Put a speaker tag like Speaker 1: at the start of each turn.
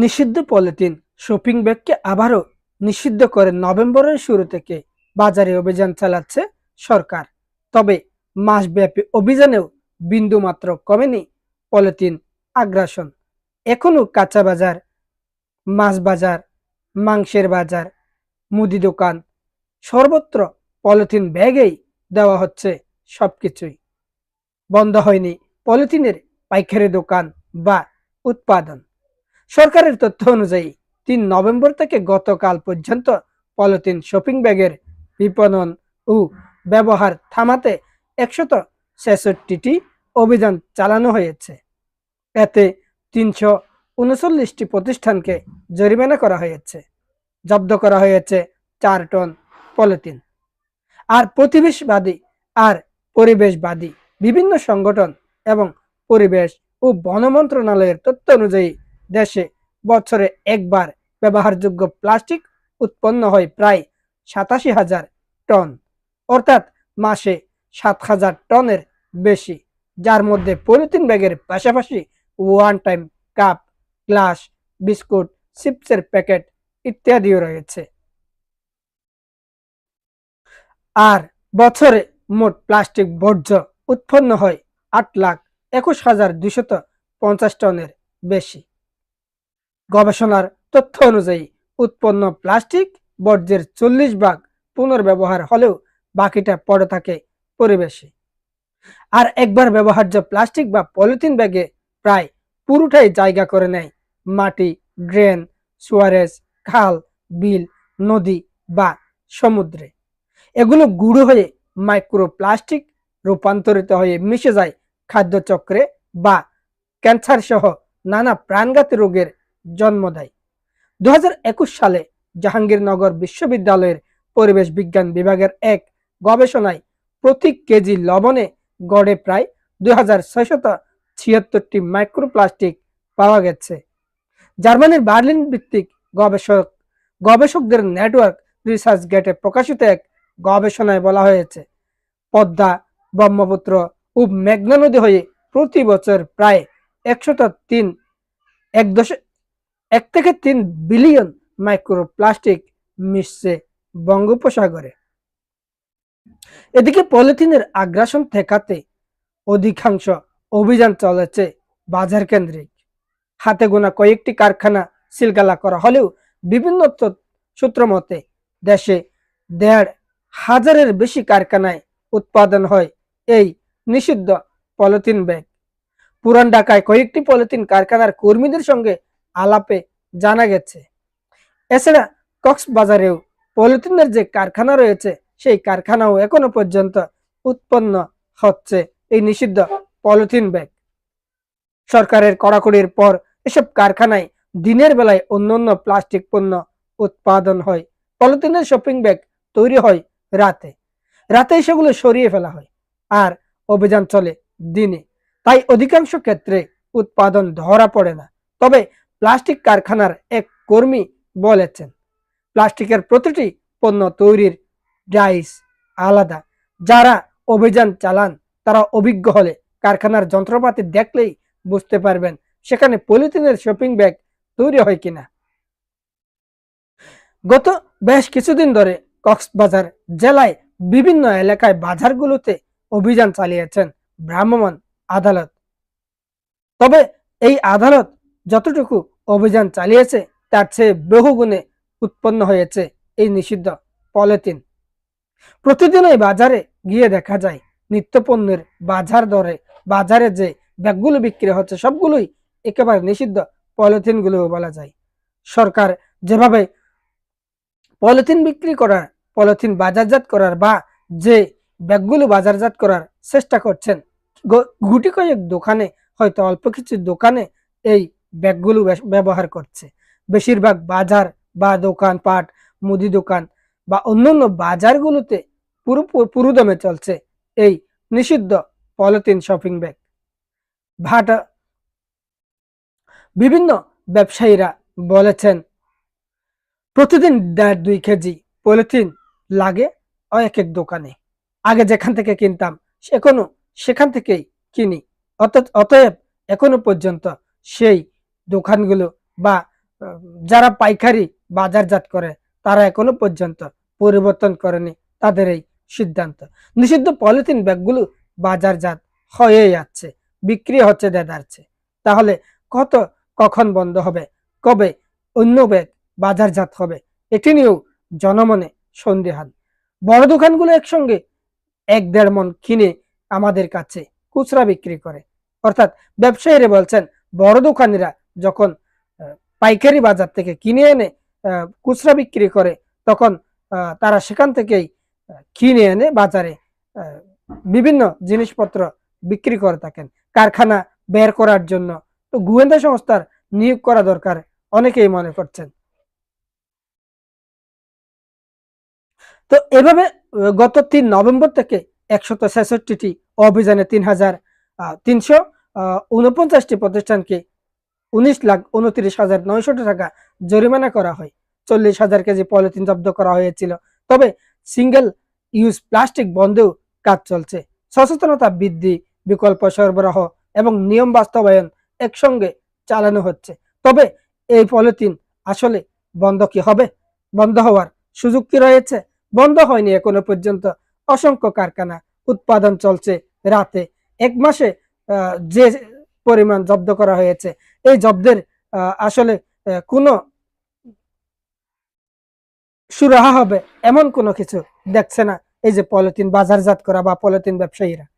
Speaker 1: নিষিদ্ধ polythene shopping ব্যাগকে আবারও নিষিদ্ধ করে নভেম্বরের শুরু থেকে বাজারে অভিযান চালাচ্ছে সরকার তবে মাসব্যাপী অভিযানেও বিন্দুমাত্র কমেনি পলিথিন আগ্রাসন এখনও কাঁচা বাজার মাছ বাজার মাংসের বাজার মুদি দোকান সর্বত্র পলিথিন ব্যাগেই দেওয়া হচ্ছে সব কিছুই বন্ধ হয়নি পলিথিনের পাইখারি দোকান বা উৎপাদন সরকারের তথ্য অনুযায়ী তিন নভেম্বর থেকে গতকাল পর্যন্ত পলিথিন শপিং ব্যাগের বিপণন ও ব্যবহার থামাতে একশত ছেষট্টিটি অভিযান চালানো হয়েছে এতে তিনশো উনচল্লিশটি প্রতিষ্ঠানকে জরিমানা করা হয়েছে জব্দ করা হয়েছে চার টন পলিথিন আর প্রতিবেশবাদী আর পরিবেশবাদী বিভিন্ন সংগঠন এবং পরিবেশ ও বন মন্ত্রণালয়ের তথ্য অনুযায়ী দেশে বছরে একবার ব্যবহারযোগ্য প্লাস্টিক উৎপন্ন হয় প্রায় সাতাশি হাজার টন অর্থাৎ মাসে সাত হাজার টনের বেশি যার মধ্যে পলিথিন ব্যাগের পাশাপাশি one time cup glass biscuit চিপসের প্যাকেট ইত্যাদিও রয়েছে আর বছরে মোট প্লাস্টিক বর্জ্য উৎপন্ন হয় আট লাখ একুশ হাজার দুশত পঞ্চাশ টনের বেশি গবেষণার তথ্য অনুযায়ী উৎপন্ন প্লাস্টিক বর্জ্যের চল্লিশ ভাগ পুনর্ব্যবহার হলেও বাকিটা পড়ে থাকে পরিবেশে আর একবার ব্যবহার্য প্লাস্টিক বা পলিথিন ব্যাগে প্রায় পুরোটাই জায়গা করে নেয় মাটি ড্রেন সুয়ারেজ খাল বিল নদী বা সমুদ্রে এগুলো গুঁড়ো হয়ে মাইক্রোপ্লাস্টিক রূপান্তরিত হয়ে মিশে যায় খাদ্যচক্রে বা ক্যান্সার সহ নানা প্রাণঘাতী রোগের জন্ম দেয় দু সালে জাহাঙ্গীরনগর বিশ্ববিদ্যালয়ের পরিবেশ বিজ্ঞান বিভাগের এক গবেষণায় প্রতি কেজি লবণে গড়ে প্রায় দুই ছিয়াত্তরটি মাইক্রোপ্লাস্টিক পাওয়া গেছে জার্মানির বার্লিন ভিত্তিক গবেষক গবেষকদের নেটওয়ার্ক রিসার্চ গেটে প্রকাশিত এক গবেষণায় বলা হয়েছে পদ্মা ব্রহ্মপুত্র ও মেঘনা নদী হয়ে প্রতি বছর প্রায় একশত তিন এক দশ এক থেকে তিন বিলিয়ন মাইক্রোপ্লাস্টিক মিশছে বঙ্গোপসাগরে এদিকে পলিথিনের আগ্রাসন ঠেকাতে অধিকাংশ অভিযান চলেছে বাজার কেন্দ্রিক হাতে গোনা কয়েকটি কারখানা সিলগালা করা হলেও বিভিন্ন সূত্র মতে দেশে দেড় হাজারের বেশি কারখানায় উৎপাদন হয় এই নিষিদ্ধ পলিথিন ব্যাগ পুরান ঢাকায় কয়েকটি পলিথিন কারখানার কর্মীদের সঙ্গে আলাপে জানা গেছে এছাড়া কক্সবাজারেও পলিথিনের যে কারখানা রয়েছে সেই কারখানাও এখনো পর্যন্ত উৎপন্ন হচ্ছে এই নিষিদ্ধ পলিথিন ব্যাগ সরকারের কড়াকড়ির পর এসব কারখানায় দিনের বেলায় অন্যান্য প্লাস্টিক পণ্য উৎপাদন হয় পলিথিনের শপিং ব্যাগ তৈরি হয় রাতে রাতে সেগুলো সরিয়ে ফেলা হয় আর অভিযান চলে দিনে তাই অধিকাংশ ক্ষেত্রে উৎপাদন ধরা পড়ে না তবে প্লাস্টিক কারখানার এক কর্মী বলেছেন প্লাস্টিকের প্রতিটি পণ্য তৈরির ডাইস আলাদা যারা অভিযান চালান তারা অভিজ্ঞ হলে কারখানার যন্ত্রপাতি দেখলেই বুঝতে পারবেন সেখানে পলিথিনের শপিং ব্যাগ তৈরি হয় কিনা গত বেশ কিছুদিন ধরে কক্সবাজার জেলায় বিভিন্ন এলাকায় বাজারগুলোতে অভিযান চালিয়েছেন ভ্রাম্যমাণ আদালত তবে এই আদালত যতটুকু অভিযান চালিয়েছে তার চেয়ে বহুগুণে উৎপন্ন হয়েছে এই নিষিদ্ধ পলিথিন প্রতিদিন এই বাজারে গিয়ে দেখা যায় নিত্যপণ্যের বাজার দরে বাজারে যে ব্যাগগুলো বিক্রি হচ্ছে সবগুলোই একেবারে নিষিদ্ধ পলিথিনগুলো বলা যায় সরকার যেভাবে পলিথিন বিক্রি করার পলিথিন বাজারজাত করার বা যে ব্যাগগুলো বাজারজাত করার চেষ্টা করছেন গুটি কয়েক দোকানে হয়তো অল্প কিছু দোকানে এই ব্যাগগুলো ব্যবহার করছে বেশিরভাগ বাজার বা দোকান পাট মুদি দোকান বা অন্যান্য বাজারগুলোতে পুরো পুরুদমে চলছে এই নিষিদ্ধ পলিথিন শপিং ব্যাগ ভাটা বিভিন্ন ব্যবসায়ীরা বলেছেন প্রতিদিন দেড় দুই কেজি পলিথিন লাগে এক এক দোকানে আগে যেখান থেকে কিনতাম এখনো সেখান থেকেই কিনি অত অতএব এখনো পর্যন্ত সেই দোকানগুলো বা যারা পাইকারি বাজারজাত করে তারা এখনো পর্যন্ত পরিবর্তন করেনি তাদের এই সিদ্ধান্ত নিষিদ্ধ পলিথিন ব্যাগগুলো বাজারজাত হয়ে যাচ্ছে বিক্রি হচ্ছে দেদারছে তাহলে কত কখন বন্ধ হবে কবে অন্য ব্যাগ বাজারজাত হবে এটি নিয়েও জনমনে সন্দেহান বড় দোকানগুলো একসঙ্গে এক দেড় মন কিনে আমাদের কাছে খুচরা বিক্রি করে অর্থাৎ ব্যবসায়ীরা বলছেন বড় দোকানিরা যখন পাইকারি বাজার থেকে কিনে এনে খুচরা বিক্রি করে তখন তারা সেখান থেকেই কিনে এনে বাজারে বিভিন্ন জিনিসপত্র বিক্রি করে থাকেন কারখানা বের করার জন্য তো গোয়েন্দা সংস্থার নিয়োগ করা দরকার অনেকেই মনে করছেন তো এভাবে গত তিন নভেম্বর থেকে একশত ছেষট্টিটি অভিযানে তিন হাজার তিনশো উনপঞ্চাশটি প্রতিষ্ঠানকে উনিশ লাখ উনত্রিশ হাজার নয়শো টাকা জরিমানা করা হয় চল্লিশ হাজার কেজি পলিথিন জব্দ করা হয়েছিল তবে সিঙ্গেল ইউজ প্লাস্টিক বন্ধেও কাজ চলছে সচেতনতা বৃদ্ধি বিকল্প সরবরাহ এবং নিয়ম বাস্তবায়ন একসঙ্গে চালানো হচ্ছে তবে এই পলিথিন আসলে বন্ধ কি হবে বন্ধ হওয়ার সুযোগ কি রয়েছে বন্ধ হয়নি এখনো পর্যন্ত অসংখ্য কারখানা উৎপাদন চলছে রাতে এক মাসে যে পরিমাণ জব্দ করা হয়েছে এই জব্দের আসলে কোনো সুরাহা হবে এমন কোনো কিছু দেখছে না এই যে পলিথিন বাজারজাত করা বা পলিথিন ব্যবসায়ীরা